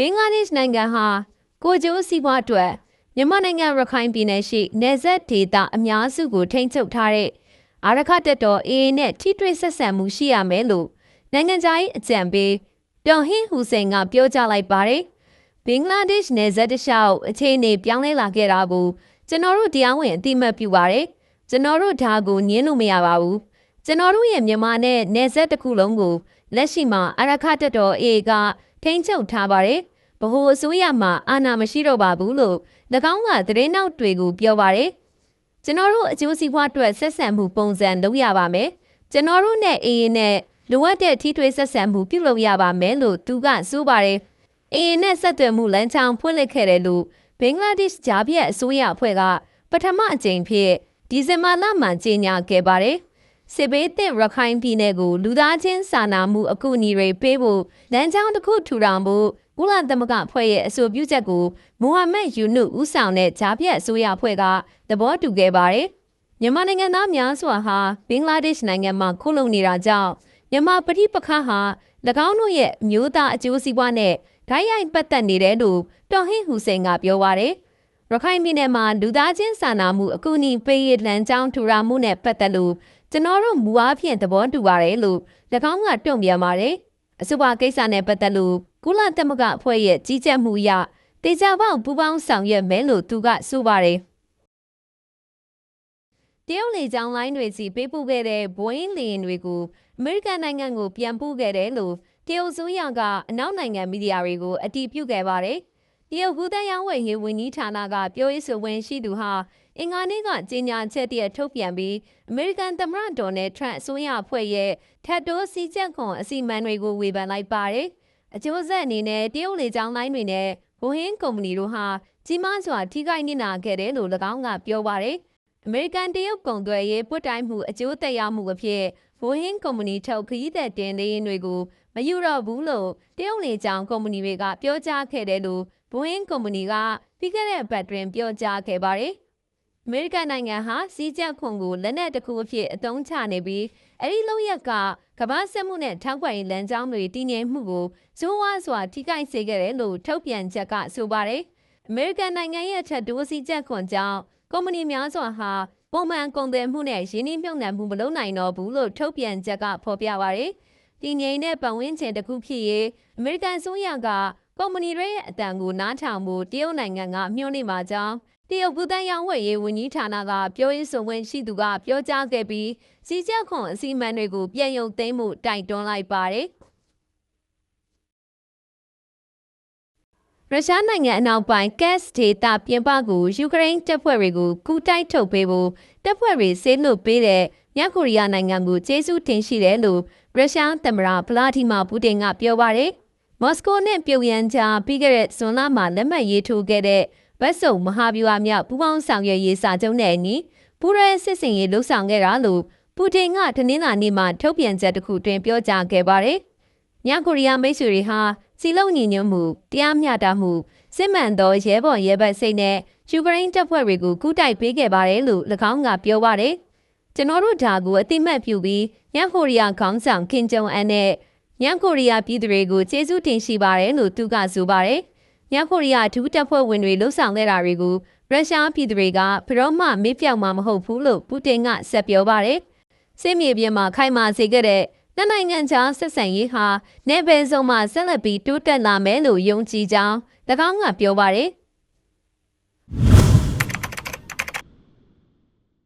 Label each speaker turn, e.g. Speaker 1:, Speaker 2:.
Speaker 1: ဘင်္ဂလားဒေ့ရှ်နိုင်ငံဟာကိုကျိုးစီးပွားအတွက်မြန်မာနိုင်ငံရခိုင်ပြည်နယ်ရှိနယ်စပ်ဒေသအများစုကိုထိန်းချုပ်ထားတဲ့အာရခတက်တော် AA နဲ့ထိတွေ့ဆက်ဆံမှုရှိရမယ်လို့နိုင်ငံခြားရေးအကြံပေးဒေါ်ဟင်းဟူစိန်ကပြောကြားလိုက်ပါတယ်။ဘင်္ဂလားဒေ့ရှ်နယ်စပ်တလျှောက်အခြေအနေပြောင်းလဲလာခဲ့တာကိုကျွန်တော်တို့တရားဝင်အသိမှတ်ပြုပါတယ်။ကျွန်တော်တို့ဒါကိုညင်းလို့မရပါဘူး။ကျွန်တော်တို့ရဲ့မြန်မာနဲ့နယ်စပ်တစ်ခုလုံးကိုလက်ရှိမှာအာရခတက်တော် AA က ထိန်းချုပ်ထားပါတယ်။ဗဟိုအစိုးရမှာအာဏာမရှိတော့ပါဘူးလို့၎င်းကသတင်းနောက်တွေကိုပြောပါတယ်။ကျွန်တော်တို့အကျိုးစီးပွားအတွက်ဆက်ဆံမှုပုံစံလုပ်ရပါမယ်။ကျွန်တော်တို့နဲ့ AA နဲ့လိုအပ်တဲ့ထိထွေးဆက်ဆံမှုပြုလုပ်ရပါမယ်လို့သူကဆိုပါတယ်။ AA နဲ့ဆက်သွယ်မှုလမ်းကြောင်းဖွင့်လှစ်ခဲ့တယ်လို့ဘင်္ဂလားဒေ့ရှ်ဂျာပြည့်အစိုးရအဖွဲ့ကပထမအကြိမ်ဖြစ်ဒီဇင်ဘာလမှာကြေညာခဲ့ပါတယ်။ စစ်ဘေးသင့်ရခိုင်ပြည်နယ်ကိုလူသားချင်းစာနာမှုအကူအညီတွေပေးဖို့လမ်းကြောင်းတစ်ခုထူထောင်ဖို့ကုလသမဂ္ဂဖွဲ့ရဲ့အဆိုပြုချက်ကိုမိုဟာမက်ယူနုဦးဆောင်တဲ့ဂျာပြည့်အစိုးရအဖွဲ့ကသဘောတူခဲ့ပါတယ်။မြန်မာနိုင်ငံသားများစွာဟာဘင်္ဂလားဒေ့ရှ်နိုင်ငံမှာခိုးလုံနေတာကြောင့်မြန်မာပဋိပက္ခဟာ၎င်းတို့ရဲ့မျိုးသားအကျိုးစီးပွားနဲ့ဓာတ်ရိုက်ပတ်သက်နေတယ်လို့တော်ဟင်းဟူစိန်ကပြောပါရယ်ရခိုင်ပြည်နယ်မှာလူသားချင်းစာနာမှုအကူအညီပေးရလမ်းကြောင်းထူထောင်မှုနဲ့ပတ်သက်လို့ ကျွန်တော်တို့မူအားဖြင့်သဘောတူပါတယ်လို့၎င်းကတုံ့ပြန်ပါတယ်အဆိုပါကိစ္စနဲ့ပတ်သက်လို့ကုလသမဂ္ဂအဖွဲ့ရဲ့ကြီးကြပ်မှုအရတေချာပေါက်ပူပေါင်းဆောင်ရွက်မယ်လို့သူကဆိုပါတယ်တရုတ်လေကြောင်းလိုင်းတွေစီပေးပို့ခဲ့တဲ့ဘိုးင်းလေယာဉ်တွေကိုအမေရိကန်နိုင်ငံကိုပြန်ပို့ခဲ့တယ်လို့တရုတ်ဆိုရကအနောက်နိုင်ငံမီဒီယာတွေကိုအတည်ပြုခဲ့ပါတယ်။ တရုတ်ကူးသန်းရောင်းဝယ်ရေးဝန်ကြီးဌာနကပြောရေးဆိုဝင်ရှိသူဟာအင်္ဂါနေ့ကကြေညာချက်တည်းထုတ်ပြန်ပြီးအမေရိကန်သမ္မတဒေါ်နယ်ထရန့်အစိုးရအဖွဲ့ရဲ့ထပ်တိုးစီချက်ခွန်အစီအမံတွေကိုဝေဖန်လိုက်ပါတယ်။အကျိုးဆက်အနေနဲ့တရုတ်လေကြောင်းလိုင်းတွေနဲ့ဘိုဟင်းကုမ္ပဏီတို့ဟာကြီးမားစွာထိခိုက်နစ်နာခဲ့တယ်လို့၎င်းကပြောပါတယ်။အမေရိကန်တရုတ်ကုန်သွယ်ရေးပွတ်တိုင်းမှုအကျိုးသက်ရောက်မှုအဖြစ်ဘိုဟင်းကုမ္ပဏီထုတ်ခရီးသည်တင်လေယာဉ်တွေကိုမယူတော့ဘူးလို့တရုတ်လေကြောင်းကုမ္ပဏီတွေကပြောကြားခဲ့တယ်လို့ ဘိုဟင်းကုမ္ပဏီကပြီးခဲ့တဲ့ပတ်တွင်ပြောကြားခဲ့ပါတယ်။အမေရိကန်နိုင်ငံဟာစီးကျက်ခွန်ကိုလက်နက်တစ်ခုအဖြစ်အသုံးချနေပြီးအဲ့ဒီလောက်ရက်ကကမ္ဘာစစ်မှုနဲ့ထောက်ကွယ်ရေးလမ်းကြောင်းတွေတည်ငြိမ်မှုကိုဇိုးဝါးစွာထိခိုက်စေခဲ့တယ်လို့ထုတ်ပြန်ချက်ကဆိုပါတယ်။အမေရိကန်နိုင်ငံရဲ့ထက်တိုးစီးကျက်ခွန်ကြောင့်ကုမ္ပဏီများစွာဟာပုံမှန်ကုန်သွယ်မှုနဲ့ရင်းနှီးမြှုပ်နှံမှုမလုပ်နိုင်တော့ဘူးလို့ထုတ်ပြန်ချက်ကဖော်ပြပါရယ်။ဒီငိမ့်တဲ့ပတ်ဝန်းကျင်တစ်ခုဖြစ်ရေးအမေရိကန်ဆိုရက ကုမ္ပဏီတွေရဲ့အတန်ကိုနားထောင်မှုတရုတ်နိုင်ငံကမျှော်လင့်ပါကြောင်းတရုတ်ဘူတန်ရောင်းဝယ်ရေးဝန်ကြီးဌာနကပြောရေးဆိုခွင့်ရှိသူကပြောကြားခဲ့ပြီးစီချက်ခွန်အစီအမံတွေကိုပြန်ရုပ်သိမ်းမှုတိုက်တွန်းလိုက်ပါတယ်။ရုရှားနိုင်ငံအနောက်ပိုင်းကက်စ်ဒေတာပြင်ပကိုယူကရိန်းတပ်ဖွဲ့တွေကိုကူတိုက်ထုတ်ပေးဖို့တပ်ဖွဲ့တွေဆေးလွတ်ပေးတဲ့မြောက်ကိုရီးယားနိုင်ငံကိုကျေးဇူးတင်ရှိတယ်လို့ရုရှားသမ္မတဗလာဒီမာပူတင်ကပြောပါတယ်။ မော်စကိုနဲ့ပြုံယမ်းကြားပြီးခဲ့တဲ့ဇွန်လမှာလက်မှတ်ရေးထိုးခဲ့တဲ့ဗတ်စုံမဟာဗျူဟာမြောက်ပူးပေါင်းဆောင်ရွက်ရေးစာချုပ်နဲ့အညီပူရဲစစ်စင်ရေးလှုပ်ဆောင်ခဲ့တာလို့ပူတင်ကတနင်္လာနေ့မှာထုတ်ပြန်ချက်တစ်ခုတွင်ပြောကြားခဲ့ပါတယ်။မြောက်ကိုရီးယားမိတ်ဆွေတွေဟာစီလုံညီညွတ်မှုတရားမျှတမှုစစ်မှန်သောရဲဘော်ရဲဘက်စိတ်နဲ့ယူကရိန်းတပ်ဖွဲ့တွေကိုကူးတိုက်ပေးခဲ့ပါတယ်လို့၎င်းကပြောပါတယ်။ကျွန်တော်တို့ဒါကိုအတိမတ်ပြုပြီးမြောက်ကိုရီးယားခေါင်းဆောင်ကင်ဂျုံအန်နဲ့ မြောက်ကိုရီးယားပြည်သူတွေကိုကျေးဇူးတင်ရှိပါတယ်လို့သူကဆိုပါတယ်။မြောက်ကိုရီးယားဒုတပ်ဖွဲ့ဝင်တွေလှုပ်ဆောင်ခဲ့တာတွေကိုရုရှားပြည်သူတွေကဘရောမမေးပြောက်မှာမဟုတ်ဘူးလို့ပူတင်ကဆက်ပြောပါတယ်။စစ်မြေပြင်မှာခိုင်မာစေခဲ့တဲ့နှစ်နိုင်ငံကြားဆက်ဆံရေးဟာနေပယ်ဆုံးမှာဆက်လက်ပြီးတိုးတက်လာမယ်လို့ယုံကြည်ကြောင်း၎င်းကပြောပါတယ်